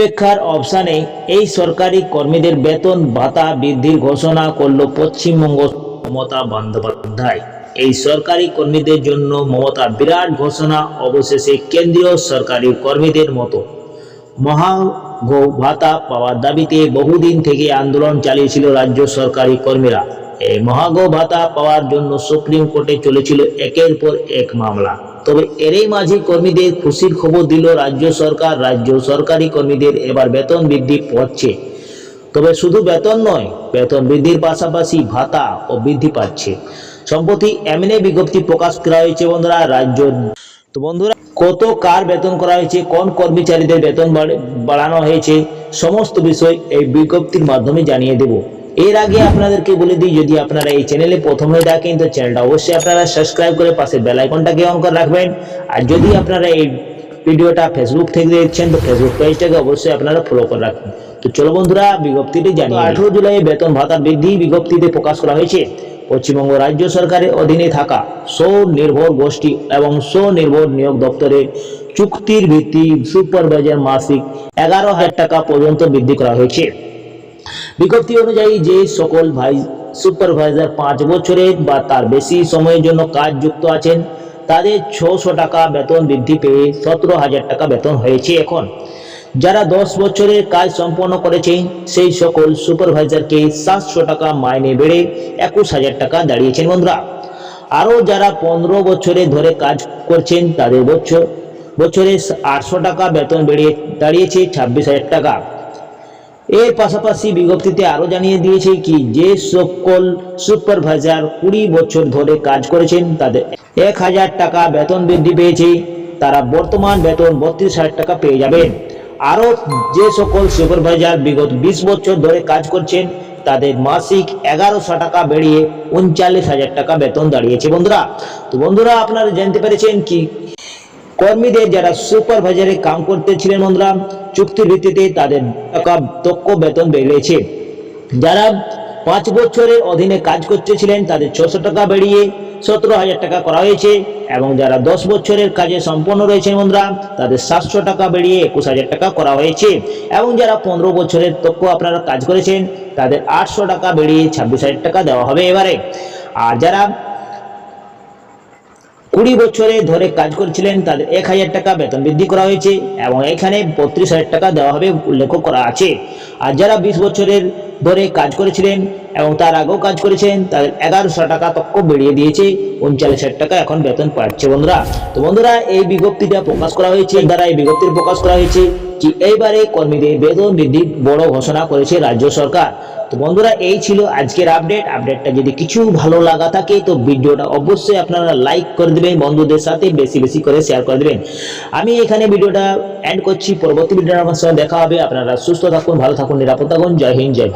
উপেক্ষার অবসানে এই সরকারি কর্মীদের বেতন ভাতা বৃদ্ধির ঘোষণা করল পশ্চিমবঙ্গ মমতা বন্দ্যোপাধ্যায়। এই সরকারি কর্মীদের জন্য মমতা বিরাট ঘোষণা, অবশেষে কেন্দ্রীয় সরকারি কর্মীদের মতো। মহাঘ ভাতা পাওয়ার দাবিতে বহুদিন থেকে আন্দোলন চালিয়েছিল রাজ্য সরকারি কর্মীরা। এই মহাঘ ভাতা পাওয়ার জন্য সুপ্রিম কোর্টে চলেছিল একের পর এক মামলা। তবে এরই মাঝে কর্মীদের খুশির খবর দিল রাজ্য সরকার। রাজ্য সরকারি কর্মীদের এবার বেতন বৃদ্ধি পাচ্ছে। তবে শুধু বেতন নয়, বেতন বৃদ্ধির পাশাপাশি ভাতা ও বৃদ্ধি পাচ্ছে। সম্প্রতি এমএনএ বিজ্ঞপ্তি প্রকাশ করা হয়েছে বন্ধুরা, রাজ্য তো বন্ধুরা, কত কার বেতন করা হয়েছে, কোন কর্মচারীদের বেতন বাড়- বাড়ানো হয়েছে, সমস্ত বিষয় এই বিজ্ঞপ্তির মাধ্যমে জানিয়ে দেব। এর আগে আপনাদেরকে বলে দিই যদি আপনারা এই চ্যানেলে প্রথমে দেখেন তো চ্যানেলটা অবশ্যই আপনারা সাবস্ক্রাইব করে পাশে বেল আইকনটাকে অন করে রাখবেন। আর যদি আপনারা এই ভিডিওটা ফেসবুক থেকে দেখছেন তো ফেসবুক পেজটাকে অবশ্যই আপনারা ফলো করে রাখবেন তো চলো বন্ধুরা বিজ্ঞপ্তিটি জানি আঠেরো জুলাই বেতন ভাতা বৃদ্ধি বিজ্ঞপ্তিতে প্রকাশ করা হয়েছে। পশ্চিমবঙ্গ রাজ্য সরকারের অধীনে থাকা স্বনির্ভর গোষ্ঠী এবং স্বনির্ভর নিয়োগ দপ্তরের চুক্তির ভিত্তি সুপারভাইজার মাসিক এগারো হাজার টাকা পর্যন্ত বৃদ্ধি করা হয়েছে। বিজ্ঞপ্তি অনুযায়ী যে সকল ভাই সুপারভাইজার পাঁচ বছরের বা তার বেশি সময়ের জন্য কাজ যুক্ত আছেন, তাদের ছশো টাকা বেতন বৃদ্ধি পেয়ে সতেরো হাজার টাকা বেতন হয়েছে এখন। যারা দশ বছরের কাজ সম্পন্ন করেছে সেই সকল সুপারভাইজারকে সাতশো টাকা মাইনে বেড়ে একুশ হাজার টাকা দাঁড়িয়েছেন বন্ধুরা। আরও যারা পনেরো বছরে ধরে কাজ করছেন, তাদের বছর, বছরে আটশো টাকা বেতন বেড়ে দাঁড়িয়েছে ছাব্বিশ হাজার টাকা। এর পাশাপাশি বিজ্ঞপ্তিতে আরও জানিয়ে দিয়েছে কি, যে সকল সুপারভাইজার কুড়ি বছর ধরে কাজ করেছেন, তাদের এক হাজার টাকা বেতন বৃদ্ধি পেয়েছে, তারা বর্তমান বেতন বত্রিশ হাজার টাকা পেয়ে যাবেন। আরও যে সকল সুপারভাইজার বিগত বিশ বছর ধরে কাজ করছেন, তাদের মাসিক এগারোশো টাকা বেড়িয়ে উনচাল্লিশ হাজার টাকা বেতন দাঁড়িয়েছে বন্ধুরা। তো বন্ধুরা, আপনারা জানতে পেরেছেন কি কর্মীদের যারা সুপারভাইজারে কাম করতেছিলেন বন্ধুরা, চুক্তির ভিত্তিতে তাদের দক্ষ বেতন বেড়েছে যারা পাঁচ বছরের অধীনে কাজ করতেছিলেন, তাদের ছশো টাকা বেড়িয়ে সতেরো হাজার টাকা করা হয়েছে। এবং যারা দশ বছরের কাজে সম্পন্ন রয়েছেন বন্ধুরা, তাদের সাতশো টাকা বেড়িয়ে একুশ হাজার টাকা করা হয়েছে। এবং যারা পনেরো বছরের তক্ষ আপনারা কাজ করেছেন, তাদের আটশো টাকা বেড়িয়ে ছাব্বিশ হাজার টাকা দেওয়া হবে এবারে। আর যারা কুড়ি বছরে ধরে কাজ করছিলেন তাদের এক হাজার টাকা বেতন বৃদ্ধি করা হয়েছে এবং এখানে বত্রিশ হাজার টাকা দেওয়া হবে উল্লেখ করা আছে। আর যারা বিশ বছরের ধরে কাজ করেছিলেন এবং তার আগেও কাজ করেছেন, তাদের এগারোশো টাকা তক্ক বেড়িয়ে দিয়েছে, উনচাল্লিশ হাজার টাকা এখন বেতন পাচ্ছে বন্ধুরা। তো বন্ধুরা, এই বিজ্ঞপ্তিটা প্রকাশ করা হয়েছে দ্বারা এই বিজ্ঞপ্তির প্রকাশ করা হয়েছে যে এইবারে কর্মীদের বেতন বৃদ্ধির বড় ঘোষণা করেছে রাজ্য সরকার। তো বন্ধুরা, এই ছিল আজকের আপডেট আপডেটটা যদি কিছু ভালো লাগা থাকে, তো ভিডিওটা অবশ্যই আপনারা লাইক করে দেবেন, বন্ধুদের সাথে বেশি বেশি করে শেয়ার করে দেবেন। আমি এখানে ভিডিওটা এন্ড করছি। পরবর্তী ভিডিওটা আমার সঙ্গে দেখা হবে। আপনারা সুস্থ থাকুন, ভালো থাকুন, নিরাপদ থাকুন। জয় হিন্দ, জয়